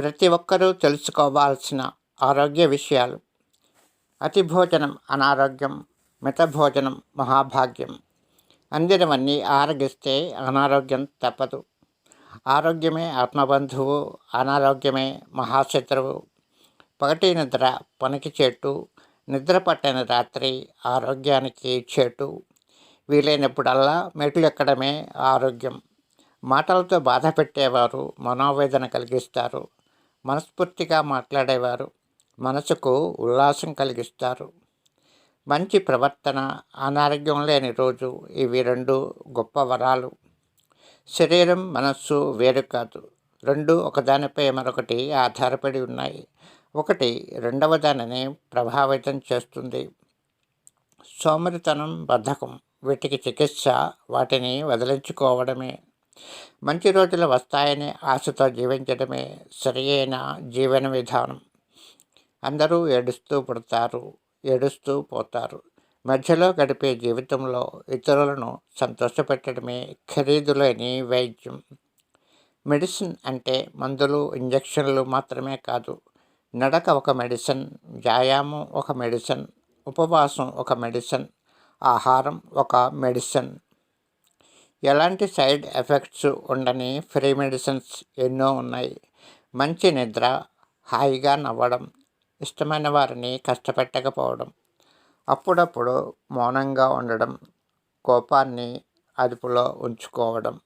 ప్రతి ఒక్కరూ తెలుసుకోవాల్సిన ఆరోగ్య విషయాలు. అతి భోజనం అనారోగ్యం మిత భోజనం మహాభాగ్యం. అందినవన్నీ ఆరగిస్తే అనారోగ్యం తప్పదు. ఆరోగ్యమే ఆత్మబంధువు అనారోగ్యమే మహాశత్రువు. పగటి నిద్ర పనికి చెట్టు నిద్ర పట్టని రాత్రి ఆరోగ్యానికి చెట్టు వీలైనప్పుడల్లా మెట్లు ఎక్కడమే ఆరోగ్యం. మాటలతో బాధ పెట్టేవారు మనోవేదన కలిగిస్తారు. మనస్ఫూర్తిగా మాట్లాడేవారు. మనసుకు ఉల్లాసం కలిగిస్తారు. మంచి ప్రవర్తన అనారోగ్యం లేని రోజు ఇవి రెండు గొప్ప వరాలు. శరీరం మనస్సు వేరు కాదు. రెండు ఒకదానిపై మరొకటి ఆధారపడి ఉన్నాయి. ఒకటి రెండవ దానిని ప్రభావితం చేస్తుంది. సోమరితనం బద్ధకం వీటికి చికిత్స వాటిని వదిలించుకోవడమే. మంచి రోజులు వస్తాయని ఆశతో జీవించడమే సరియైన జీవన విధానం. అందరూ ఏడుస్తూ పుడతారు ఏడుస్తూ పోతారు. మధ్యలో గడిపే జీవితంలో ఇతరులను సంతోషపెట్టడమే ఖరీదు లేని వైద్యం. మెడిసిన్ అంటే మందులు ఇంజక్షన్లు మాత్రమే కాదు. నడక ఒక మెడిసిన్ వ్యాయామం ఒక మెడిసిన్ ఉపవాసం ఒక మెడిసిన్ ఆహారం ఒక మెడిసిన్. ఎలాంటి సైడ్ ఎఫెక్ట్స్ ఉండని ఫ్రీ మెడిసిన్స్ ఎన్నో ఉన్నాయి. మంచి నిద్ర హాయిగా నవ్వడం ఇష్టమైన వారిని కష్టపెట్టకపోవడం అప్పుడప్పుడు మౌనంగా ఉండడం కోపాన్ని అదుపులో ఉంచుకోవడం